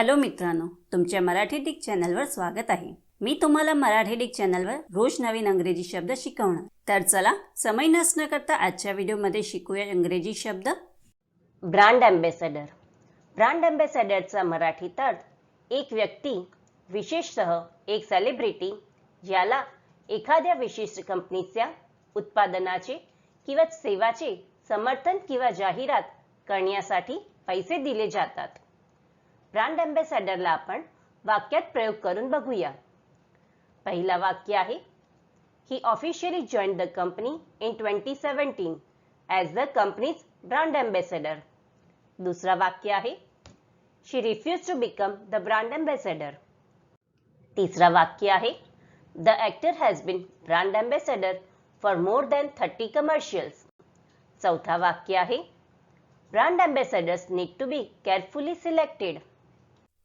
Hello मित्रांनो तुमच्या Marathi Dick चॅनलवर स्वागत आहे. मी तुम्हाला मराठी डिक चॅनलवर रोज नवीन अंग्रेजी शब्द शिकवणार. तर चला समय नसणं करता आजच्या व्हिडिओमध्ये शिकूया इंग्रजी शब्द. Brand ambassador. ब्रँड अँबेसेडरचा मराठीत अर्थ एक व्यक्ती विशेषतः एक सेलिब्रिटी ज्याला एखाद्या विशिष्ट कंपनीच्या उत्पादनाचे किंवा सेवाचे समर्थन किंवा जाहिरात करण्यासाठी पैसे दिले जातात. ब्रँड अँबेसेडरला वाक्यात प्रयोग करून बघूया. पहिला वाक्य आहे he officially join the company in twenty seventeen as the company's brand ambassador दुसरा वाक्य आहे she refuse to become the brand ambassador तिसरा वाक्य आहे the actor has been brand ambassador for more than thirty commercials चौथा वाक्य आहे brand ambassadors need to be carefully selected